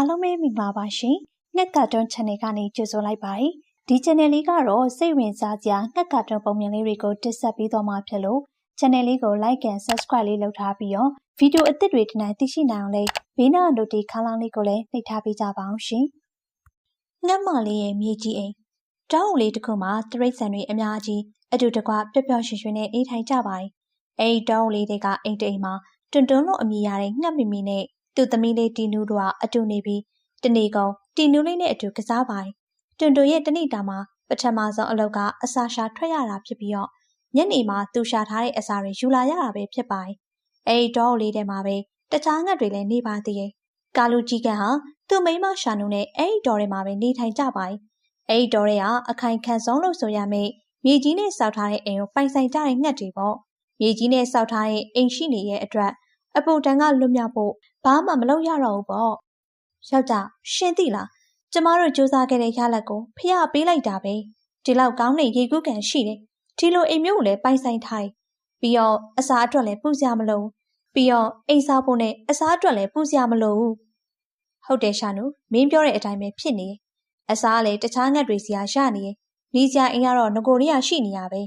အားလုံးပဲမိပါပါရှင်။ငှက်ကတွန်း channel ကနေကြိုဆိုလိုက်ပါတယ်။ဒီ channel လေးကတော့စိတ်ဝင်စားစရာငှက်ကတွန်းပုံမြင်လေးတွေကိုတင်ဆက်ပေးသွားမှာဖြစ်လို့ channel လေးကို like and subscribe လေးလုပ်ထားပြီးတော့ဗီဒီယိုအသစ်တွေဒီနေ့သိရှိနိုင်အောင်လေးဘေးနား notification ခန်းလောင်းလေးကိုလည်းနှိပ်ထားပေးကြပါအောင်ရှင်။ငှက်မလေးရဲ့မြေကြီးအိမ်တောင်းလေးတစ်ခုမှာတရိတ်ဆန်တွေအများကြီးအတူတကွပျော်ပျော်ရွှင်ရွှင်နဲ့အေးထိုင်ကြပါတယ်။အဲဒီတောင်းလေးတွေကအိမ်တိမ်မှာတွန်တွန်းလို့အမည်ရတဲ့ငှက်မီမီနဲ့ သူ့သမီးလေးတီနူးတို့ကအတူနေပြီးတနေ့ကုန်တီနူးလေးနဲ့အတူကစားပါတယ်။တွန်တွန်ရဲ့တနေ့တာမှာပထမဆုံးအလုပ်ကအစာရှာထွက်ရတာဖြစ်ပြီးတော့ညနေမှာသူရှာထားတဲ့အစာတွေယူလာရတာပဲဖြစ်ပါတယ်။အဲဒီတောလေးထဲမှာပဲတခြားငှက်တွေလည်းနေပါသေးတယ်။ကာလူကြီးကဟာသူ့မိန်းမရှာနုနဲ့အဲဒီတောထဲမှာပဲနေထိုင်ကြပါတယ်။အဲဒီတောထဲကအခိုင်ခံဆုံးလို့ဆိုရမယ့်မြေကြီးနဲ့စောက်ထားတဲ့အိမ်ကိုပိုင်ဆိုင်ကြတဲ့ငှက်တွေပေါ့။မြေကြီးနဲ့စောက်ထားတဲ့အိမ်ရှိနေတဲ့အတွက်အပူတန်ကလွတ်မြောက်ဖို့ ဘာမှမလုပ်ရတော့ဘူးပေါ့။ယောက်ျားရှင်သိလားကျမတို့စူးစမ်းခဲ့တဲ့ရလက်ကိုဖះပေးလိုက်တာပဲဒီလောက်ကောင်းတဲ့ရေကူးကန်ရှိတယ်ဒီလိုအိမ်မျိုးကိုလည်းပိုင်ဆိုင်ထားတယ်ပြီးတော့အစားအတွက်လည်းပူစရာမလိုပြီးတော့အိမ်စားဖို့နဲ့အစားအတွက်လည်းပူစရာမလိုဘူးဟုတ်တယ်ရှာနုမင်းပြောတဲ့အတိုင်းပဲဖြစ်နေအစားလည်းတခြားငတ်တွေစီရရနေရနေစရာအိမ်ကတော့ငကိုရီးယားရှိနေရပဲ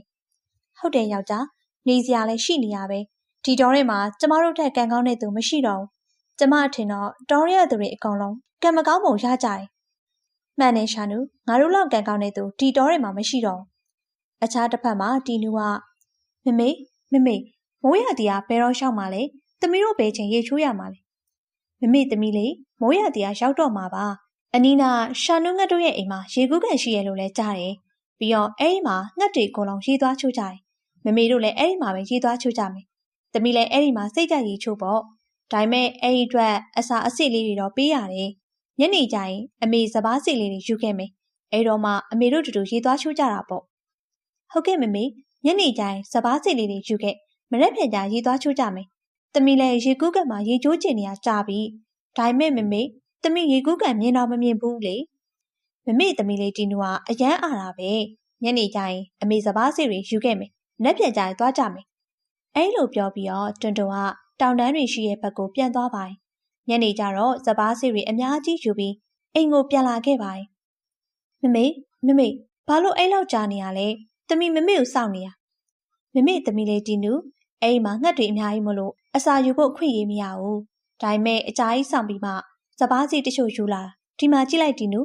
ဟုတ်တယ်ယောက်ျားနေစရာလည်းရှိနေရပဲဒီတော်ထဲမှာကျမတို့ထက်ကံကောင်းတဲ့သူမရှိတော့ဘူး ကျမအထင်တော့တော်ရရသူတွေအကုန်လုံးကံမကောင်းပုံရကြတယ်မှန်တယ်ရှာနုငါတို့လောက်ကံကောင်းတဲ့သူဒီတော်ထဲမှာမရှိတော့အခြားတစ်ဖက်မှာတီနူကမမေမမေမိုးရတီကဘယ်တော့ရောက်မှလဲသမီးတို့ဘယ်ချိန်ရေချိုးရမှာလဲမမေသမီးလေးမိုးရတီကရောက်တော့မှာပါအနီးနာရှာနုငှက်တို့ရဲ့အိမ်မှာရေကူးကန်ရှိရလို့လဲကြားတယ်ပြီးတော့အဲ့ဒီမှာငှက်တွေအကုန်လုံးရေသွားချိုးကြတယ်မမေတို့လည်းအဲ့ဒီမှာပဲရေသွားချိုးကြမယ်သမီးလည်းအဲ့ဒီမှာစိတ်ကြရေချိုးပေါ့ ဒါပေမဲ့အဲ့ဒီအတွက်အစာအစ်စ်လေးတွေတော့ပေးရတယ်။ညနေကျရင်အမေစပားစီလေးတွေယူခဲ့မယ်။အဲ့တော့မှအမေတို့တူတူရေသွားချိုးကြတာပေါ့။ဟုတ်ကဲ့မမေညနေကျရင်စပားစီလေးတွေယူခဲ့မရက်ဖြန်ကြရေသွားချိုးကြမယ်။သမီးလည်းရေကူးကန်မှာရေချိုးကျင်နေရကြပြီ။ဒါပေမဲ့မမေသမီးရေကူးကန်မြင်တော့မမြင်ဘူးလေ။မမေသမီးလေးတီနူကအရန်အားတာပဲ။ညနေကျရင်အမေစပားစီတွေယူခဲ့မယ်။မရက်ဖြန်ကြရင်သွားကြမယ်။အဲ့လိုပြောပြီးတော့တွန်တွန်က တောင်တန်းတွေရှိတဲ့ဘက်ကိုပြန်သွားပါတယ်။ညနေကျတော့စပားစီတွေအများကြီးယူပြီးအိမ်ကိုပြန်လာခဲ့ပါတယ်။မမေမမေဘာလို့အဲ့လောက်ကြာနေရလဲ။တမီမမေကိုစောင့်နေရ။မမေတမီလေးတီနူအဲ့မှာငှက်တွေအများကြီးမလို့အစာယူဖို့ခွင့်ရမရဘူး။ဒါပေမဲ့အကြာကြီးစောင့်ပြီးမှစပားစီတချို့ယူလာဒီမှာကြည့်လိုက်တီနူ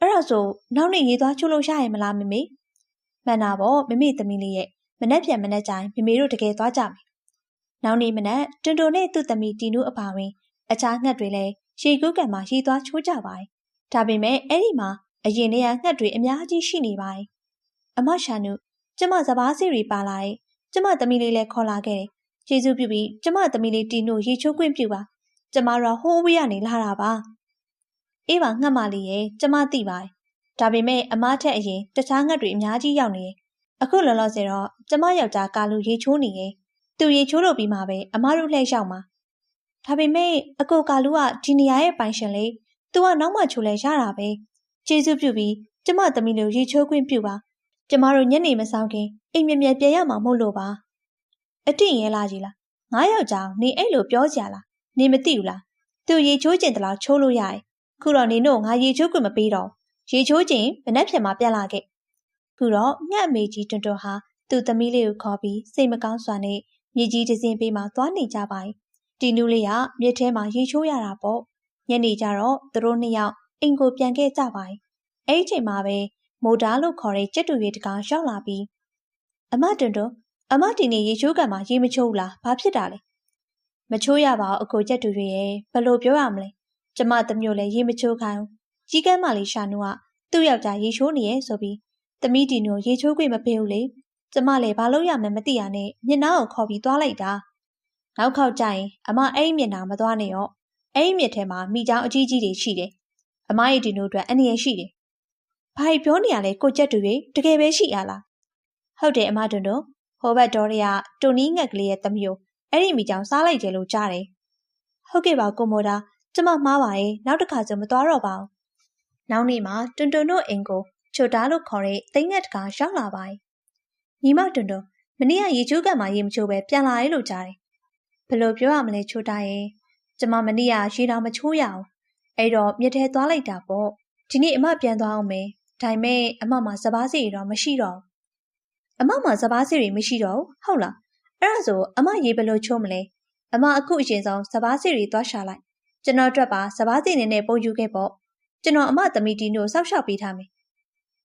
အဲ့ဒါဆိုနောက်နေ့ရေးသွားချိုးလို့ရရင်မလားမမေမှန်တာပေါ့မမေသမီးလေးရဲ့မနှက်ပြန်မနှက်ကြရင်မမေတို့တကယ်သွားကြမယ် နောက်နေ့မနက်တွန်တွန်နဲ့သူ့သမီးတီနူအပါဝင် အခြားငှက်တွေလည်းရေကူးကန်မှာရေသွားချိုးကြပါတယ်။ဒါပေမဲ့အဲ့ဒီမှာအရင်တည်းကငှက်တွေအများကြီးရှိနေပါတယ်။အမရှာနုကျမစပားစီတွေပါလာတဲ့ကျမသမီးလေးလည်းခေါ်လာခဲ့တယ်။ကျေးဇူးပြုပြီးကျမသမီးလေးတီနူရေချိုးခွင့်ပြုပါ။ကျမတို့ဟိုးဝေးကနေလာတာပါ။အေးပါငှက်မလေးရဲ့ကျမသိပါတယ်။ဒါပေမဲ့အမထက်အရင်တခြားငှက်တွေအများကြီးရောက်နေတယ်။အခုလောလောဆယ်တော့ကျမယောက်ျားကာလူရေချိုးနေရဲ့ သူရေချိုးလို့ပြီးမှပဲအမတို့လှည့်ရောက်မှာဒါပေမဲ့အကိုကာလူကဒီနေရာရဲ့ပိုင်ရှင်လေသူကနောက်မှချိုးလဲရတာပဲကျေးဇူးပြုပြီးကျမသမီးတို့ရေချိုးခွင့်ပြုပါကျမတို့ညနေမဆောင်ခင်အိမ်မြမြပြန်ရမှာမဟုတ်လို့ပါအတိရဲလာကြီးလားငါးယောက်ကြောင်နေအဲ့လိုပြောကြလားနေမသိဘူးလားသူရေချိုးကျင်တလားချိုးလို့ရတယ်ခုတော့နေတို့ငါရေချိုးခွင့်မပေးတော့ရေချိုးကျင်မနှက်ဖြန်မှာပြန်လာခဲ့ခုတော့ငှက်အမေကြီးတွန်တွန်ဟာသူ့သမီးလေးကိုခေါ်ပြီးစိတ်မကောင်းစွာနဲ့ မြေကြီးတစင်းပေးမှသွားနေကြပါ යි တီနူးလေးကမြစ်ထဲမှာရေချိုးရတာပေါ့ညနေကျတော့သူတို့နှစ်ယောက်အိမ်ကိုပြန်ခဲ့ကြပါ යි အဲ့ဒီချိန်မှာပဲမိုတာလို့ခေါ်တဲ့ကြက်တူရီတကောင်ရောက်လာပြီးအမတွန်တွန်အမတီနေရေချိုးကန်မှာရေမချိုးဘူးလားဘာဖြစ်တာလဲမချိုးရပါဘူးအကိုကြက်တူရီရဲ့ဘယ်လိုပြောရမလဲကျမတမျိုးလည်းရေမချိုးခိုင်းကြီးကမ်းမလေးရှာနူကသူ့ယောက်ျားရေချိုးနေရဲ့ဆိုပြီးသမီးတီနူရေချိုးခွင့်မပေးဘူးလေ ကျမလည်းဘာလို့ရမယ်မသိရနဲ့မျက်နှာကိုခေါ်ပြီးသွားလိုက်တာနောက်ခေါက်ကျရင်အမအဲ့ဒီမျက်နှာမသွားနဲ့ရောအဲ့ဒီမျက်ထဲမှာမိချောင်းအကြီးကြီးတွေရှိတယ်အမရဲ့ဒီနို့အတွက်အနည်းရှိတယ်ဘာပြောနေရလဲကိုကြက်တူတွေတကယ်ပဲရှိရလားဟုတ်တယ်အမတွန်တွန်ဟိုဘက်တော်ရကတူနီးငက်ကလေးရဲ့သမီးကိုအဲ့ဒီမိချောင်းစားလိုက်တယ်လို့ကြားတယ်ဟုတ်ကဲ့ပါကိုမိုဒါကျမမှားပါရဲ့နောက်တစ်ခါကျမသွားတော့ပါဘူးနောက်နေ့မှာတွန်တွန်တို့အိမ်ကိုချိုတာလို့ခေါ်တဲ့သိငှက်တကာရောက်လာပါတယ် ညီမတွန်တွန်မနေ့ကရေချိုးကံမှာရေမချိုးပဲပြန်လာရဲလို့ကြားတယ်ဘယ်လိုပြောရမလဲချိုတာရဲ့ကျမမနေ့ကရေတောင်မချိုးရအောင်အဲ့တော့မြစ်ထဲသွားလိုက်တာပေါ့ဒီနေ့အမပြန်သွားအောင်မယ်ဒါပေမဲ့အမမှာစပားစီတွေတော့မရှိတော့ဘူးအမမှာစပားစီတွေမရှိတော့ဘူးဟုတ်လားအဲ့ဒါဆိုအမရေဘယ်လိုချိုးမလဲအမအခုအရင်ဆုံးစပားစီတွေသွားရှာလိုက်ကျွန်တော်အတွက်ပါစပားစီနေနဲ့ပုံယူခဲ့ပေါ့ကျွန်တော်အမသမီးတီနိုစောက်ရှောက်ပေးထားမယ်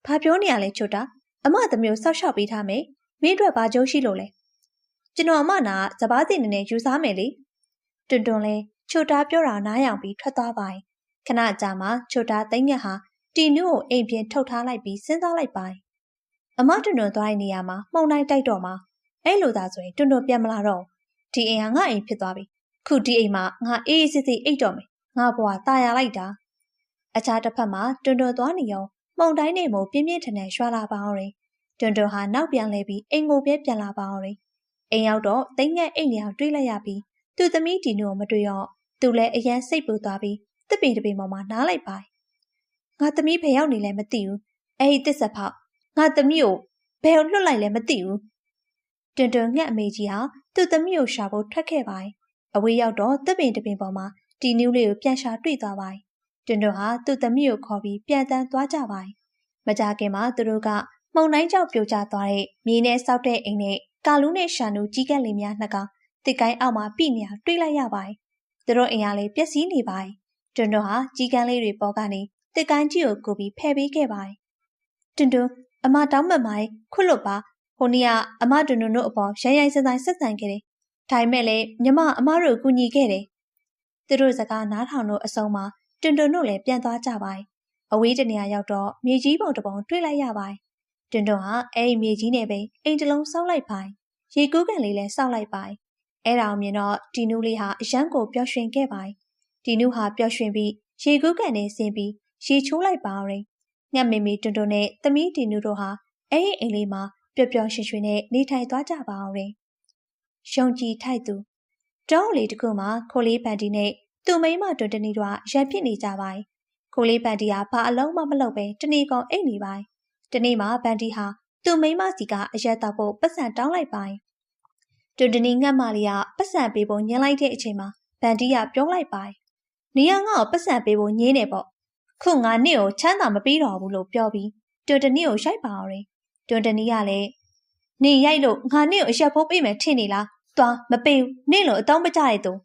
ဘာပြောနေရလဲချွတ်တာ အမသမီးကိုစောက်ရှောက်ပေးထားမယ်မင်းအတွက်ဘာကြိုးရှိလို့လဲကျွန်တော်အမနာစပားစီနေနဲ့ယူစားမယ်လေတွန်တွန်လဲချိုတာပြောတာနားယောင်ပြီးထွက်သွားပါရင်ခဏကြာမှချိုတာသိမ့်ငက်ဟာတီနူးကိုအိမ်ပြင်ထုတ်ထားလိုက်ပြီးစဉ်းစားလိုက်ပါရင်အမတွန်တွန်သွားတဲ့နေရာမှာမှုန်တိုင်းတိုက်တော့မှအဲ့လိုသာဆိုရင်တွန်တွန်ပြန်မလာတော့ဒီအိမ်ဟာငါအိမ်ဖြစ်သွားပြီခုဒီအိမ်မှာငါအေးအေးစစ်စစ်အိတ်တော့မယ်ငါဘွာตายရလိုက်တာအခြားတစ်ဖက်မှာတွန်တွန်သွားနေအောင် မှုန်တိုင်းနေမို့ပြင်းပြင်းထန်ထန်ရွှာလာပါအောင်ရင်တွန်တွန်ဟာနောက်ပြန်လဲပြီးအိမ်ကိုပြပြန်လာပါအောင်ရင်အိမ်ရောက်တော့တိတ်ငက်အိမ်နေအောင်တွေးလိုက်ရပြီးသူ့သမီးဒီနူကိုမတွေ့တော့သူလည်းအရန်စိတ်ပူသွားပြီးတစ်ပင်တစ်ပင်ပေါ်မှာနားလိုက်ပါငါသမီးဘယ်ရောက်နေလဲမသိဘူးအဲ့ဒီတစ်ဆက်ဖောက်ငါသမီးကိုဘယ်လွတ်လိုက်လဲမသိဘူးတွင်တွင်ငှက်အမေကြီးဟာသူ့သမီးကိုရှာဖို့ထွက်ခဲ့ပါအဝေးရောက်တော့တစ်ပင်တစ်ပင်ပေါ်မှာတီနူးလေးကိုပြန်ရှာတွေ့သွားပါတွင် တွင်ဟာသူ့သမီးကိုခေါ်ပြီးပြန်တန်းသွားကြပါမကြခင်မှာသူတို့ကမှုန်တိုင်းကြောက်ပြိုကျသွားတဲ့မြေနဲ့စောက်တဲ့အိမ်နဲ့ကာလူးနဲ့ရှာနူကြီးကက်လေးများနှစ်ကောင်တစ်ကိုင်းအောက်မှာပြိနေအောင်တွေးလိုက်ရပါတယ်။သူတို့အိမ်ကလေးပျက်စီးနေပါတယ်။တွန်တွန်ဟာကြီးကန်းလေးတွေပေါ်ကနေတစ်ကိုင်းကြီးကိုကိုပြီးဖယ်ပေးခဲ့ပါတယ်။တွန်တွန်အမတောင်းမှန်ပါရဲ့ခွတ်လွတ်ပါဟိုနေ့ကအမတွန်တွန်တို့အပေါ်ရိုင်းရိုင်းစဆိုင်ဆက်ဆံခဲ့တယ်။ဒါပေမဲ့လည်းမြမအမတို့ကူညီခဲ့တယ်။သူတို့စကားနားထောင်လို့အဆုံးမှာ တွန်တွန်တို့လည်းပြန်သွားကြပါတယ်။အဝေးတနေရာရောက်တော့မြေကြီးပုံတစ်ပုံတွေ့လိုက်ရပါတယ်။တွန်တွန်ဟာအဲ့ဒီမြေကြီးနဲ့ပဲအိမ်တလုံးစောက်လိုက်ပါတယ်။ရေကူးကန်လေးလည်းစောက်လိုက်ပါတယ်အဲ့ဒါအောင်မြင်တော့ဒီနူးလေးဟာအရန်ကိုပျော်ရွှင်ခဲ့ပါတယ်။ဒီနူးဟာပျော်ရွှင်ပြီးရေကူးကန်နဲ့ဆင်းပြီးရေချိုးလိုက်ပါရင်ငှက်မေမေတွန်တွန်နဲ့သမီးဒီနူးတို့ဟာအဲ့ဒီအိမ်လေးမှာပျော်ပျော်ရွှင်ရွှင်နဲ့နေထိုင်သွားကြပါအောင်ရင်။ရှုံကြည်ထိုက်သူတောင်းလေးတခုမှာခိုလေးပန်တီနဲ့ သူ့မိန်းမတွန်တနီတို့ကရံဖြစ်နေကြပါတယ်။ခိုလေးပန်တီဟာဘာအလုံးမှမလုပ်ပဲတနီကောင်အိတ်နေပါတယ်။တနေ့မှာပန်တီဟာသူ့မိန်းမစီကအရက်တောက်ဖို့ပတ်စံတောင်းလိုက်ပါတယ်တွန်တနီငတ်မလေးကပတ်စံပေးဖို့ညှင်းလိုက်တဲ့အချိန်မှာဗန်တီးကပြောလိုက်ပါတယ်။နေရငါ့ကိုပတ်စံပေးဖို့ညင်းနေပေါ့။ခုငါနေ့ကိုချမ်းသာမပေးတော့ဘူးလို့ပြောပြီးတွန်တနီကိုရိုက်ပါအောင်ရင်တွန်တနီကလည်းနေရိုက်လို့ငါနေ့ကိုအရက်ဖိုးပေးမယ်ထင်နေလား။သွားမပေးဘူး။နေ့လိုအတောင်းပကြရတဲ့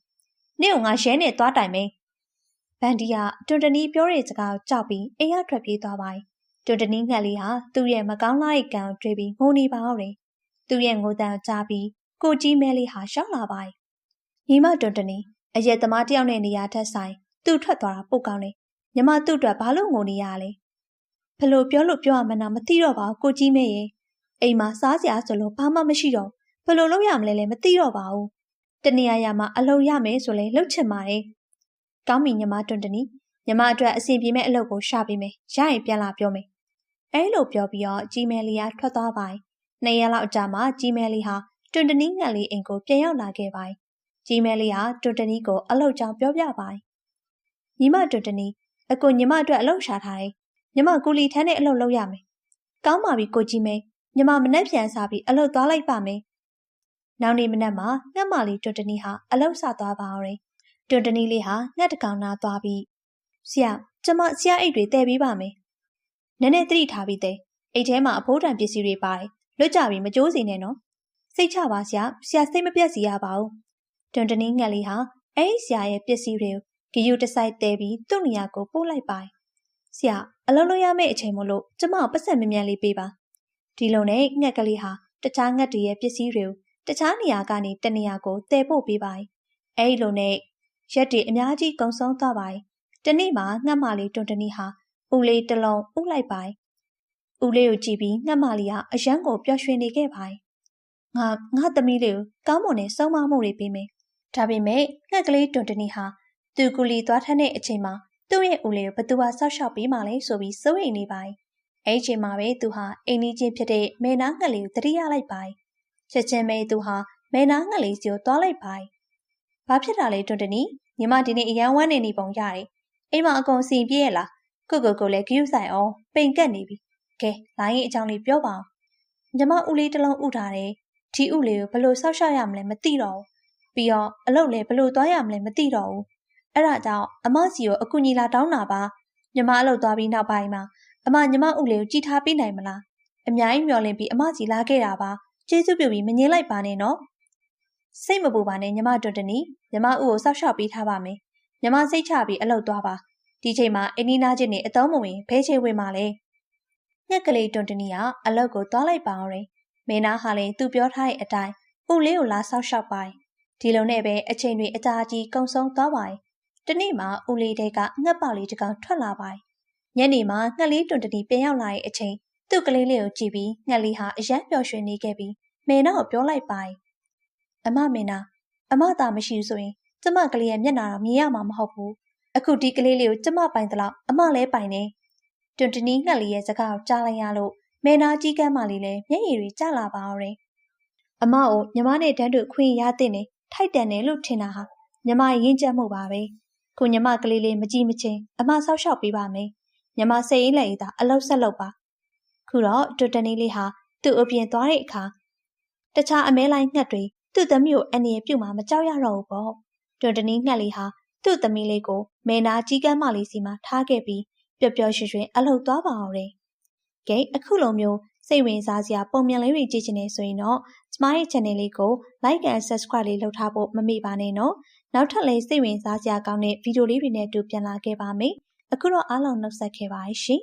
နေ့ကိုငါရဲနဲ့သွားတိုင်မယ်။ဗန်တီးကတွန်တနီပြောတဲ့စကားကိုကြောက်ပြီးအိမ်ကထွက်ပြေးသွားပါတယ်။တွန်တနီငှက်လေးဟာသူ့ရဲ့မကောင်းလာတဲ့ကံကိုတွေးပြီးငိုနေပါအောင်တယ်။သူ့ရဲ့ငိုတန်ကြားပြီးကိုကြီးမဲလေးဟာရှောက်လာပါ යි ။ညီမတွန်တနီအရက်သမားတယောက်နဲ့နေရာထက်ဆိုင်သူ့ထွက်သွားတာပုတ်ကောင်းတယ်။ညီမသူ့အတွက်ဘာလို့ငိုနေရလဲ။ဘလို့ပြောလို့ပြောရမနာမသိတော့ပါဘူးကိုကြီးမဲရဲ့။အိမ်မှာစားစရာဆိုလို့ဘာမှမရှိတော့ဘလို့လုပ်ရမလဲလဲမသိတော့ပါဘူး။ တနေရာရာမှာအလုပ်ရမယ်ဆိုလဲလှုပ်ချင်ပါတယ်။ကောင်းပြီညီမတွန်တနီညီမအတွက်အဆင်ပြေမဲ့အလုပ်ကိုရှာပေးမယ်။ရရင်ပြန်လာပြောမယ်။အဲလိုပြောပြီးတော့ကြီးမဲလေးကထွက်သွားပါ යි ။နှစ်ရက်လောက်ကြာမှကြီးမဲလေးဟာတွန်တနီးငှက်လေးအိမ်ကိုပြန်ရောက်လာခဲ့ပါ။ကြီးမဲလေးဟာတွန်တနီးကိုအလောက်ကြောင်ပြောပြပါ။ညီမတွန်တနီးအကိုညီမအတွက်အလုပ်ရှာထားတယ်။ညီမကူလီထမ်းတဲ့အလုပ်လုပ်ရမယ်။ကောင်းပါပြီကိုကြီးမဲညီမမနှက်ပြန်စားပြီးအလုပ်သွားလိုက်ပါမယ်။ နောက်နေ့မနက်မှာငှက်မလေးတွန်တနီဟာအလောက်ဆသွားပါအောင်တွန်တနီလေးဟာငှက်တကောင်နာသွားပြီးဆရာကျမဆရာအိတ်တွေတည်ပေးပါမယ်။နည်းနည်းသတိထားပြီးတဲ့အိတ်ထဲမှာအဖိုးတန်ပစ္စည်းတွေပါတယ်လွတ်ကြပြီးမကြိုးစီနဲ့နော်။စိတ်ချပါဆရာဆရာစိတ်မပြတ်စီရပါဘူး။တွန်တနီငှက်လေးဟာအဲ့ဆရာရဲ့ပစ္စည်းတွေကိုဂယူတဆိုင်တဲပြီးသူ့နေရာကိုပို့လိုက်ပါတယ်။ဆရာအလုံးလုံးရမယ့်အချိန်မလို့ကျမကိုပတ်စံမမြန်လေးပေးပါ။ဒီလိုနဲ့ငှက်ကလေးဟာတခြားငှက်တွေရဲ့ပစ္စည်းတွေကို တခြားနေရာကနေတနေရာကိုတည်ပို့ပေးပါအဲ့ဒီလိုနဲ့ရက်တွေအများကြီးကုံဆုံးသွားပါတနေ့မှာငှက်မလေးတွန်တနီဟာဦးလေးတစ်လုံးဥလိုက်ပါဦးလေးကိုကြည့်ပြီးငှက်မလေးကအရန်ကိုပျော်ရွှင်နေခဲ့ပါငါငါသမီးလေးကိုကောင်းမွန်တဲ့ဆုံးမမှုတွေပေးမယ်။ဒါပေမဲ့ငှက်ကလေးတွန်တနီဟာသူကူလီသွားထမ်းတဲ့အချိန်မှာသူ့ရဲ့ဦးလေးကိုဘသူဟာဆောက်ရှောက်ပေးမှလဲဆိုပြီးစိုးရိမ်နေပါ යි ။အဲဒီအချိန်မှာပဲသူဟာအိမ်နီးချင်းဖြစ်တဲ့မေနာငှက်လေးကိုတတိယလိုက်ပါ යි ။ ချက်ချင်းပဲသူဟာမေနာငှက်လေးစီကိုသွားလိုက်ပါ යි ။ဘာဖြစ်တာလဲတွန်တနီညီမဒီနေ့အရန်ဝမ်းနေနေပုံရတယ်။အိမ်မှာအကုန်စီပြည့်ရလား။ကိုကိုကိုလည်းဂယူးဆိုင်အောင်ပိန်ကက်နေပြီ။ကဲလိုင်းရဲ့အကြောင်းလေးပြောပါအောင်။ညီမဦးလေးတစ်လုံးဥထားတယ်ဒီဥလေးကိုဘလို့ဆောက်ရှောက်ရမလဲမသိတော့ဘူးပြီးတော့အလုပ်လည်းဘလို့သွားရမလဲမသိတော့ဘူးအဲ့ဒါကြောင့်အမစီကိုအကူညီလာတောင်းတာပါညီမအလုပ်သွားပြီးနောက်ပိုင်းမှာအမညီမဦးလေးကိုကြည်ထားပေးနိုင်မလားအများကြီးမျှော်လင့်ပြီးအမစီလာခဲ့တာပါ ကျေးဇူးပြုပြီးမငင်းလိုက်ပါနဲ့နော်စိတ်မပူပါနဲ့ညီမတွန်တနီညီမဦးကိုစောက်ရှောက်ပေးထားပါမယ်ညီမစိတ်ချပြီးအလုပ်သွားပါဒီချိန်မှာအင်းနီနာချင်းနေအသုံးမဝင်ဘဲချိန်ဝင်ပါလေညက်ကလေးတွန်တနီကအလုပ်ကိုသွားလိုက်ပါအောင်ရင်မင်းသားဟာလည်းသူပြောထားတဲ့အတိုင်းဦးလေးကိုလာစောက်ရှောက်ပါဒီလိုနဲ့ပဲအချိန်တွေအကြာကြီးကုံဆုံးသွားပါတယ်တနေ့မှဦးလေးတဲကငှက်ပေါက်လေးတစ်ကောင်ထွက်လာပါတယ်ညနေမှာငှက်လေးတွန်တနီပြန်ရောက်လာတဲ့အချိန် သူ့ကလေးလေးကိုကြည့်ပြီးငှက်လေးဟာအယမ်းပျော်ရွှင်နေခဲ့ပြီးမေနာကိုပြောလိုက်ပါတယ်အမမေနာအမသာမရှိဘူးဆိုရင်ကျမကလေးရဲ့မျက်နှာတော့မြင်ရမှာမဟုတ်ဘူးအခုဒီကလေးလေးကိုကျမပိုင်သလောက်အမလည်းပိုင်နေတွန်တနီငှက်လေးရဲ့စကားကိုကြားလိုက်ရလို့မေနာကြီးကမ်းမလေးလည်းမျက်ရည်တွေကျလာပါအောင်တယ်အမကိုညီမနဲ့တန်းတူခွင့်ရတဲ့နေထိုက်တန်တယ်လို့ထင်တာဟာညီမရင်ကျက်မှုပါပဲခုညီမကလေးလေးမကြည့်မချင်းအမဆောက်ရှောက်ပေးပါမယ်ညီမစိတ်အေးလက်အေးသာအလုပ်ဆက်လုပ်ပါ ခုတော့တွတနီလေးဟာသူ့အပြင်သွားတဲ့အခါတခြားအမဲလိုက်ငှက်တွေသူ့သမီးကိုအနေရပြုတ်မှမကြောက်ရတော့ဘူးပေါ့တွတနီငှက်လေးဟာသူ့သမီးလေးကိုမေနာကြီးကမ်းမလေးစီမှာထားခဲ့ပြီးပျော်ပျော်ရွှင်ရွှင်အလုပ်သွားပါအောင်တယ်ကဲအခုလိုမျိုးစိတ်ဝင်စားစရာပုံမြန်လေးတွေကြည့်ချင်နေဆိုရင်တော့ကျမရဲ့ channel လေးကို like and subscribe လေးလုပ်ထားဖို့မမေ့ပါနဲ့နော်နောက်ထပ်လည်းစိတ်ဝင်စားစရာကောင်းတဲ့ဗီဒီယိုလေးတွေနဲ့အတူပြန်လာခဲ့ပါမယ်အခုတော့အားလုံးနှုတ်ဆက်ခဲ့ပါရှင်